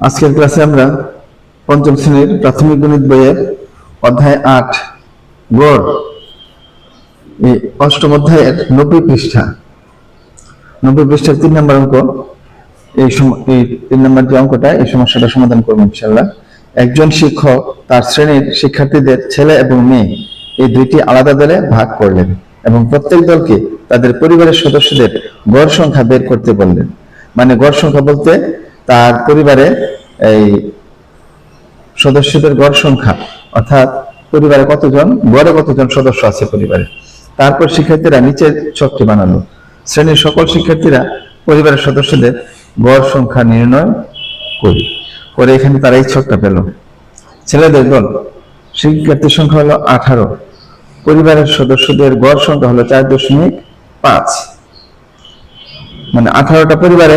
আজকের ক্লাসে আমরা পঞ্চম শ্রেণির প্রাথমিক গণিত বইয়ের অধ্যায় আট, গড় অষ্টম অধ্যায়ের নব্বই পৃষ্ঠা। নব্বই পৃষ্ঠার তিন নম্বর অঙ্ক, এই তিন নম্বর যে অঙ্কটা, এই সমস্যাটা সমাধান করব ইনশাল্লাহ একজন শিক্ষক তার শ্রেণির শিক্ষার্থীদের ছেলে এবং মেয়ে এই দুইটি আলাদা দলে ভাগ করলেন এবং প্রত্যেক দলকে তাদের পরিবারের সদস্যদের গড় সংখ্যা বের করতে বললেন। মানে গড় সংখ্যা বলতে তার পরিবারে এই সদস্যদের গড় সংখ্যা, অর্থাৎ পরিবারে কতজন, গড়ে কতজন সদস্য আছে পরিবারে? তারপর শিক্ষার্থীরা নিচের ছকটি বানালো। শ্রেণির সকল শিক্ষার্থীরা পরিবারের সদস্যদের গড় সংখ্যা নির্ণয় করি। করে এখানে তারা এই ছকটা পেল। ছেলেদের দল, শিক্ষার্থীর সংখ্যা হলো আঠারো। পরিবারের সদস্যদের গড় সংখ্যা হলো চার দশমিক পাঁচ। মানে আঠারোটা পরিবারে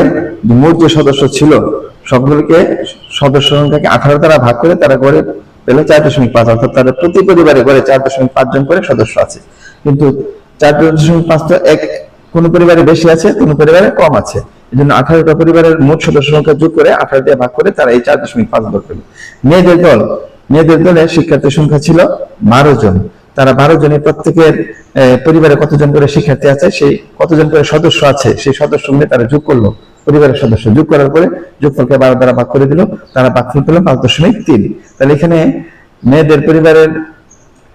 মোট যে সদস্য ছিল সবগুলোকে সদস্য সংখ্যাকে আঠারো দ্বারা ভাগ করে তারা গড়ে পেলে চার দশমিক পাঁচ, অর্থাৎ তাদের প্রতি পরিবারে গড়ে চার দশমিক পাঁচ জন করে সদস্য আছে। কিন্তু চার দশমিক পাঁচ তো এক, কোন পরিবারে বেশি আছে, কোন পরিবারে কম আছে। এই জন্য আঠারোটা পরিবারের মোট সদস্য সংখ্যা যোগ করে আঠারো দিয়ে ভাগ করে তারা এই চার দশমিক পাঁচ গড় পেল। মেয়েদের দল, মেয়েদের দলে শিক্ষার্থীর সংখ্যা ছিল বারো জন। তারা বারো জনের প্রত্যেকের পরিবারে কতজন করে শিক্ষার্থী আছে, সেই কতজন করে সদস্য আছে, সেই সদস্য মিলে তারা যোগ করল। পরিবারের সদস্য যোগ করার পরে যোগফলকে বারো দ্বারা ভাগ করে দিল, তারা ভাগফল পেল পাঁচ দশমিক তিন। তাহলে এখানে মেয়েদের পরিবারের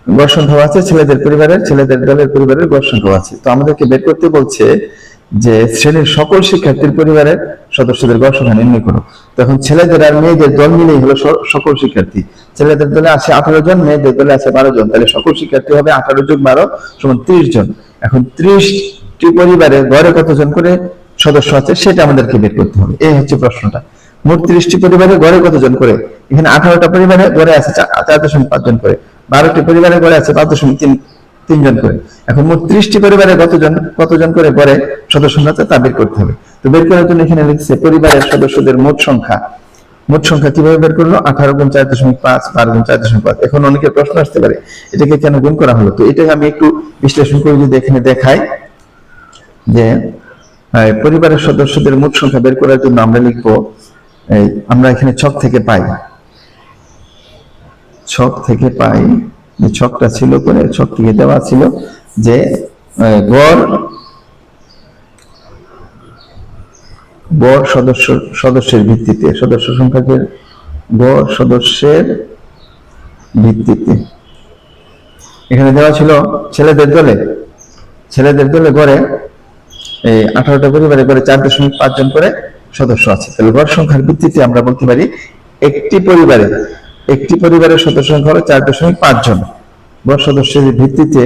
গড় সংখ্যা আছে, ছেলেদের পরিবারের, ছেলেদের দলের পরিবারের গড় সংখ্যা আছে। তো আমাদেরকে বের করতে বলছে যে শ্রেণির সকল শিক্ষার্থীর পরিবারের সদস্যদের গড় সংখ্যা নির্ণয় করো। তখন ছেলেদের আর মেয়েদের দল মিলেই হলো সকল শিক্ষার্থী। ছেলেদের দলে আছে আঠারো জন, মেয়েদের দলে আছে বারো জন। তাহলে সকল শিক্ষার্থী হবে আঠারো যোগ বারো সমান ত্রিশ জন। এখন ত্রিশটি পরিবারে গড়ে কতজন করে সদস্য আছে সেটা আমাদেরকে বের করতে হবে। এই হচ্ছে প্রশ্নটা। মোট ত্রিশটি পরিবারে গড়ে কতজন করে? এখানে আঠারোটা পরিবারে গড়ে আছে চার দশমিক পাঁচ জন করে। বারোটি পরিবারে গড়ে আছে পাঁচ দশমিক তিন তিনজন করে। এখন মোট ত্রিশটি পরিবারে কতজন কতজন করে গড়ে সদস্য আছে তা বের করতে হবে। তো বের করার জন্য এখানে লিখছে পরিবারের সদস্যদের মোট সংখ্যা। মোট সংখ্যা কীভাবে বের করল? আঠারো গুণ চার দশমিক পাঁচ, বারো গুণ চার দশমিক পাঁচ। এখন অনেকের প্রশ্ন আসতে পারে, এটাকে কেন গুণ করা হলো? তো এটাকে আমি একটু বিশ্লেষণ করে যদি এখানে দেখাই যে পরিবারের সদস্যদের মোট সংখ্যা বের করার জন্য আমরা লিখব, এই, আমরা এখানে ছক থেকে পাই। ছক থেকে পাই ছকটা ছিল করে, ছক থেকে দেওয়া ছিল যে গড় গড় সদস্য, সদস্যের ভিত্তিতে, সদস্য সংখ্যাকে গড় সদস্যের ভিত্তিতে। এখানে দেওয়া ছিল ছেলেদের দলে ছেলেদের দলে গড়ে এই আঠারোটা পরিবারে গড়ে চার দশমিক পাঁচ জন করে সদস্য আছে। তাহলে গড় সংখ্যার ভিত্তিতে আমরা বলতে পারি একটি পরিবারে, একটি পরিবারের সদস্য সংখ্যা হলো চার দশমিক পাঁচ জন। গড় সদস্যের ভিত্তিতে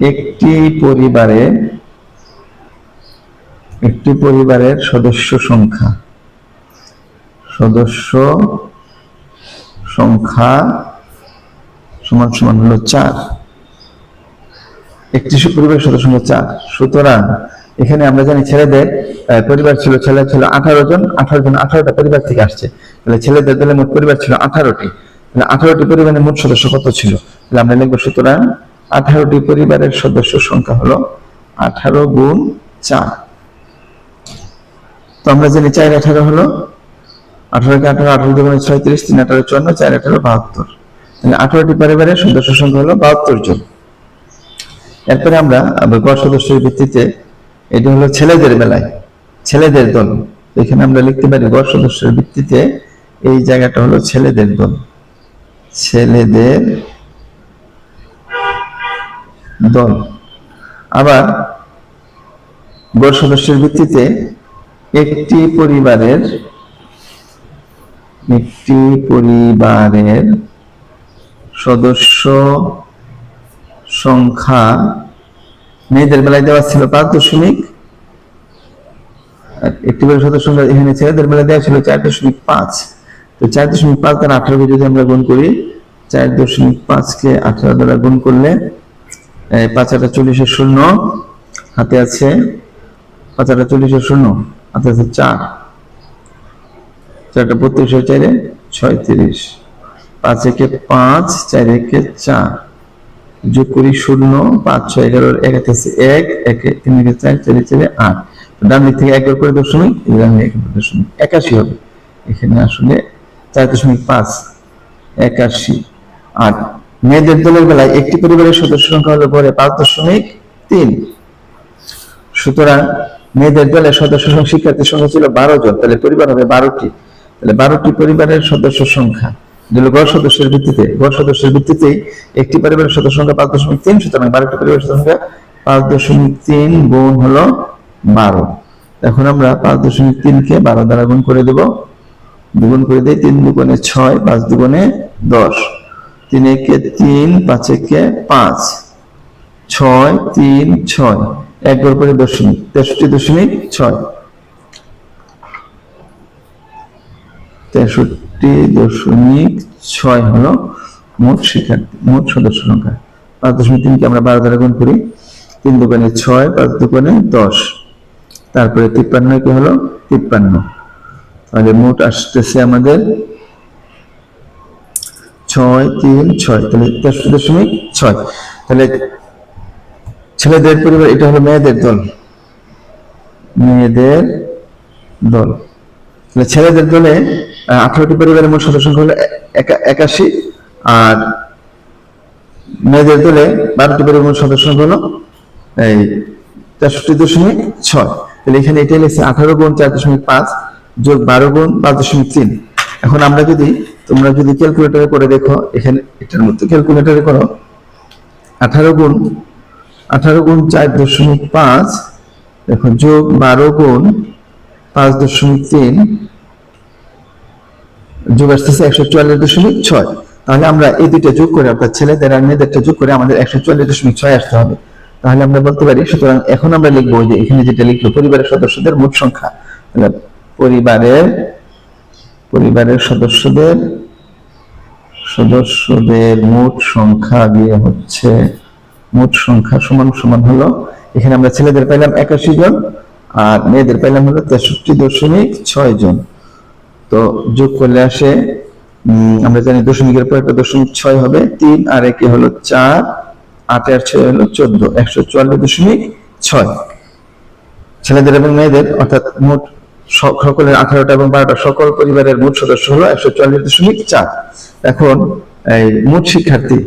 একটি পরিবারে একটি পরিবারের সদস্য সংখ্যা। সদস্য সংখ্যা সমান সমান হলো চার। একটি পরিবারের সদস্য সংখ্যা চার। সুতরাং এখানে আমরা জানি ছেলেদের পরিবার ছিল, ছেলে ছিল আঠারো জন আঠারো জন আঠারোটা পরিবার থেকে আসছে। তাহলে ছেলেদের দলে মোট পরিবার ছিল আঠারোটি। তাহলে আঠারোটি পরিবারের মোট সদস্য কত ছিল? তাহলে আমরা লিখব সুতরাং আঠারোটি পরিবারের সদস্য সংখ্যা হলো আঠারো গুণ চার। আমরা জানি চার আঠারো হলো আঠারো কে আঠারো আঠারো দুগুণে ছয়ত্রিশ, তিন আঠারো চুয়ান্ন, চার আঠারো বাহাত্তর। তাহলে আঠারোটি পরিবারের সদস্য সংখ্যা হলো বাহাত্তর জন। এরপরে আমরা গড় সদস্যের ভিত্তিতে এটা হলো ছেলেদের বেলায়, ছেলেদের দল। এখানে আমরা লিখতে পারি গড় সদস্যের ভিত্তিতে এই জায়গাটা হলো ছেলেদের দল। ছেলেদের দল। আবার গড় সদস্যের ভিত্তিতে একটি পরিবারের একটি পরিবারের সদস্য সংখ্যা মেয়েদের বেলায় দেওয়া ছিল পাঁচ দশমিক একটি করে সদস্য সংখ্যা এখানে ছেলেদের বেলায় দেওয়া ছিল চার দশমিক পাঁচ। তো চার দশমিক পাঁচ দ্বারা আঠারোকে যদি আমরা গুণ করি, চার দশমিক পাঁচকে আঠারো দ্বারা গুণ করলে পাঁচ আটা চল্লিশের শূন্য, হাতে আছে পাঁচ আটা চল্লিশের শূন্য। হাতে আছে চার। চারটা বত্রিশের চারে ছয়ত্রিশ। পাঁচ একে পাঁচ, চার একে চার। যোগ করি শূন্য, পাঁচ, ছয় এগারোর এক এক একে তিন একে চার, চারে আট। ডান দিক থেকে করে দশমিক ডান দিকে দশমিক একাশি হবে। এখানে আসলে চার দশমিক পাঁচ, একাশি আর মেয়েদের দলের বেলায় একটি পরিবারের সদস্য সংখ্যা হলো গড়ে পাঁচ দশমিক তিন। সুতরাং মেয়েদের দলের সদস্য শিক্ষার্থীর সংখ্যা ছিল বারো জন, তাহলে পরিবার হবে বারোটি। তাহলে বারোটি পরিবারের সদস্য সংখ্যা। গড় সদস্যের ভিত্তিতে। গড় সদস্যের একটি পরিবারের সদস্য সংখ্যা পাঁচ দশমিক তিন, সুতরাং বারোটি পরিবারের সংখ্যা পাঁচ দশমিক তিন গুণ হলো বারো। এখন আমরা পাঁচ দশমিক তিনকে বারো দ্বারা গুণ করে দেব। দুগুণ করে দিই তিন দুগুণে ছয়, পাঁচ দুগুণে দশ। তিন একে তিন, পাঁচ একে পাঁচ। ছয়, তিন, ছয়। এক গড় করে দশমিক, তেষট্টি দশমিক ছয়। তেষট্টি দশমিক ছয় হলো মোট শিক্ষার্থী মোট সদস্য সংখ্যা। পাঁচ দশমিক তিনকে আমরা বারো দ্বারা গুণ করি, তিন দোকানে ছয়, পাঁচ দোকানে দশ। তারপরে তিপ্পান্ন কি হলো তিপ্পান্ন। তাহলে মোট আসতেছে আমাদের ছয় তিন ছয়, তাহলে তেষট্টি দশমিক ছয়। তাহলে ছেলেদের পরিবার, এটা হলো মেয়েদের দল। মেয়েদের দল। ছেলেদের দলে আঠারোটি পরিবারের মোট সদস্য সংখ্যা হলো একাশি, আর মেয়েদের দলে বারোটি পরিবারের মোট সদস্য সংখ্যা হলো, এই তেষট্টি দশমিক ছয়। তাহলে এখানে এটা লিখছে আঠারো গুণ চার দশমিক পাঁচ যোগ বারো গুণ পাঁচ দশমিক তিন। এখন আমরা যদি, তোমরা যদি ক্যালকুলেটরে করে দেখো, এখানে এটার মধ্যে ক্যালকুলেটরে করো, আঠারো গুণ আঠারো গুণ চার দশমিক পাঁচ, দেখো যোগ বারো গুণ পাঁচ দশমিক তিন, যোগ আসতেছে একশো চুয়াল্লিশ দশমিক ছয়। তাহলে আমরা এই দুইটা যোগ করে অর্থাৎ ছেলেদের আর মেয়েদেরটা যোগ করে আমাদের একশো চুয়াল্লিশ দশমিক ছয় আসতে হবে। তাহলে আমরা বলতে পারি, সুতরাং এখন আমরা লিখব যে এখানে যেটা লিখলো, পরিবারের সদস্যদের মোট সংখ্যা। পরিবারের পরিবারের সদস্যদের সদস্যদের মোট সংখ্যা দিয়ে হচ্ছে মোট সংখ্যা সমান সমান হলো, এখানে আমরা ছেলেদের পাইলাম একাশি জন, আর মেয়েদের পাইলাম হলো তেষট্টি দশমিক ছয় জন। তো যোগ করলে আসে আমরা জানি দশমিকের পর একটা দশমিক ছয় হবে, তিন আর একে হলো চার, আট আর ছয় হলো চোদ্দ, একশো চুয়াল্লিশ দশমিক ছয়। ছেলেদের এবং মেয়েদের, অর্থাৎ মোট সকলের আঠারোটা এবং বারোটা, সকল পরিবারের মোট সদস্য হলো একশো চুয়াল্লিশ দশমিক চার। এখন, এই মোট শিক্ষার্থী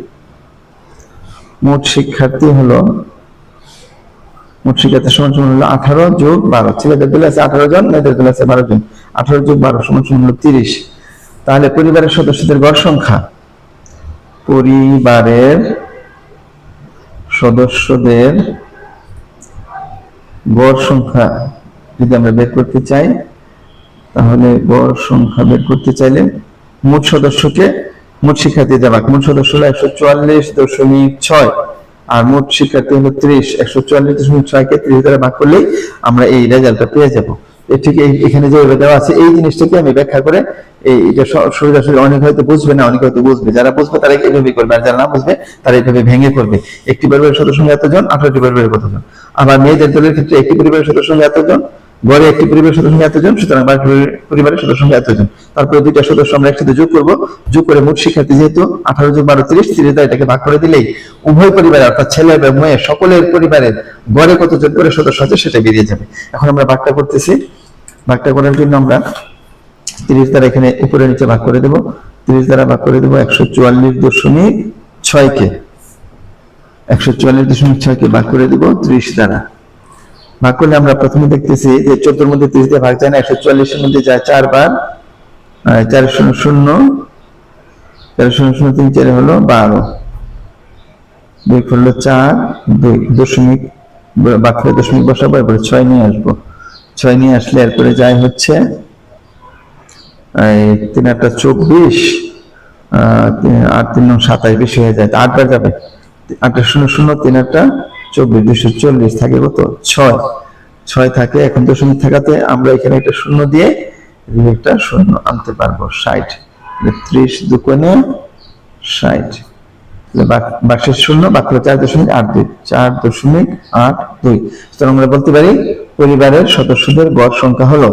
মোট শিক্ষার্থী হলো, মোট শিক্ষার্থী সমান সমান হলো আঠারো যোগ বারো। ছেলেদের দলে আছে আঠারো জন মেয়েদের দলে আছে বারো জন। আঠারো যোগ বারো সমান সমান হলো তিরিশ। তাহলে পরিবারের সদস্যদের গড় সংখ্যা। পরিবারের সদস্যদের গড় সংখ্যা যদি আমরা বের করতে চাই, তাহলে গড় সংখ্যা বের করতে চাইলে মোট সদস্যকে মোট শিক্ষার্থী দেওয়া মোট সদস্য হলো একশো চুয়াল্লিশ দশমিক ছয় আর মোট শিক্ষার্থী হলো ত্রিশ, একশো চুয়াল্লিশ দশমিক ছয় কে ত্রিশ দ্বারা ভাগ করলেই আমরা এই রেজাল্টটা পেয়ে যাব। ঠিক এখানে দেওয়া আছে, এই জিনিসটাকে আমি ব্যাখ্যা করে অনেক হয়তো বুঝবে না, অনেকে হয়তো বুঝবে। যারা বুঝবে তারা এইভাবে করবে, আর যারা না বুঝবে তারা এইভাবে ভেঙে করবে একটি পরিবারের সদস্য এতজন, আঠারোটি পরিবারের কতজন? আবার মেয়েদের দলের ক্ষেত্রে একটি পরিবারের সদস্য এতজন? গড়ে একটি পরিবারের সদস্য সংখ্যা এতজন সুতরাং পরিবারের সদস্য সংখ্যা এতজন তারপরে দুইটা সদস্য আমরা একসাথে যোগ করব। যোগ করে মোট শিক্ষার্থী যেহেতু আঠারো যোগ বারো তিরিশ তিরিশ এটাকে ভাগ করে দিলেই উভয় পরিবারের অর্থাৎ ছেলে এবং মেয়ে সকলের পরিবারের গড়ে কতজন করে সদস্য আছে সেটা বেরিয়ে যাবে। এখন আমরা ভাগটা করতেছি। ভাগটা করার জন্য আমরা তিরিশ দ্বারা এখানে উপরে নিচে ভাগ করে দেব। তিরিশ দ্বারা ভাগ করে দেবো একশো চুয়াল্লিশ দশমিক ছয়কে। একশো চুয়াল্লিশ দশমিক ছয়কে ভাগ করে দেব ত্রিশ দ্বারা। ভাগ করলে আমরা প্রথমে দেখতেছি যে চোদ্দোর মধ্যে ত্রিশ দিয়ে ভাগ যায় না, একশো চুয়াল্লিশের মধ্যে যায় চারবার। চার শূন্য শূন্য, চার শূন্য শূন্য তিন চারে হলো বারো। দুই করল চার, দুই দশমিক বাক্য দশমিক বসাবো, এরপরে ছয় নিয়ে আসব। ছয় নিয়ে আসলে এরপরে যাই হচ্ছে তিন আটটা চব্বিশ আট, তিন সাতাশ, বেশি হয়ে যায়। আটবার যাবে। আটটা শূন্য শূন্য, তিন আটটা চব্বিশ দুশো চল্লিশ থাকে কত? ছয়। ছয় থাকে, এখন থাকাতে আমরা এখানে একটা শূন্য দিয়ে একটা শূন্য আনতে পারব, ষাট। ত্রিশ দুকোনে ষাট। বাক্সের শূন্য বাক্য চার দশমিক আট দুই, চার দশমিক আট দুই। আমরা বলতে পারি, পরিবারের সদস্যদের গড় সংখ্যা হলো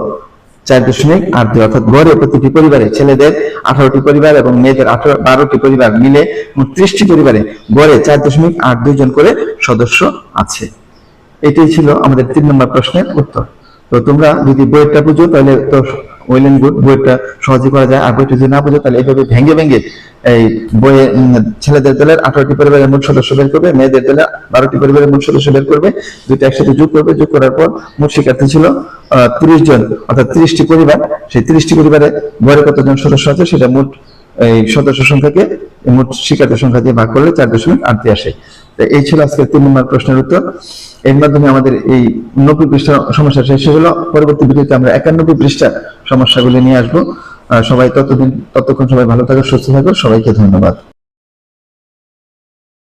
চার দশমিক আট দুই, অর্থাৎ গড়ে প্রতিটি পরিবারে ছেলেদের আঠারোটি পরিবার এবং মেয়েদের আঠারো, বারোটি পরিবার মিলে মোট ত্রিশটি পরিবারে গড়ে চার দশমিক আট দুই জন করে সদস্য আছে। এটাই ছিল আমাদের তিন নম্বর প্রশ্নের উত্তর। তো তোমরা যদি বইটা বুঝো তাহলে তো ওয়েল এন্ড গুড বইটা সহজে করা যায়। আর বইটা যদি না তাহলে এইভাবে ভেঙে ভেঙে এই বইয়ে ছেলেদের দলের আঠারোটি পরিবারের মোট সদস্য বের করবে, মেয়েদের দলের বারোটি পরিবারের মোট সদস্য বের করবে, দুইটা একসাথে যোগ করবে। যোগ করার পর মোট শিক্ষার্থী ছিল তিরিশ জন, অর্থাৎ তিরিশটি পরিবার। সেই তিরিশটি পরিবারে গড়ে কতজন সদস্য আছে, সেটা মোট এই সদস্য সংখ্যাকে, মোট শিক্ষার্থীর সংখ্যা দিয়ে ভাগ করলে চার দশমিক আটটি আসে। এই ছিল আজকের তিন নম্বর প্রশ্নের উত্তর। এর মাধ্যমে আমাদের এই নব্বই পৃষ্ঠা সমস্যা শেষ হলো পরবর্তী ভিডিওতে আমরা একানব্বই পৃষ্ঠার সমস্যাগুলি নিয়ে আসব। সবাই ততদিন ততক্ষণ সবাই ভালো থাকো, সুস্থ থাকো। সবাইকে ধন্যবাদ।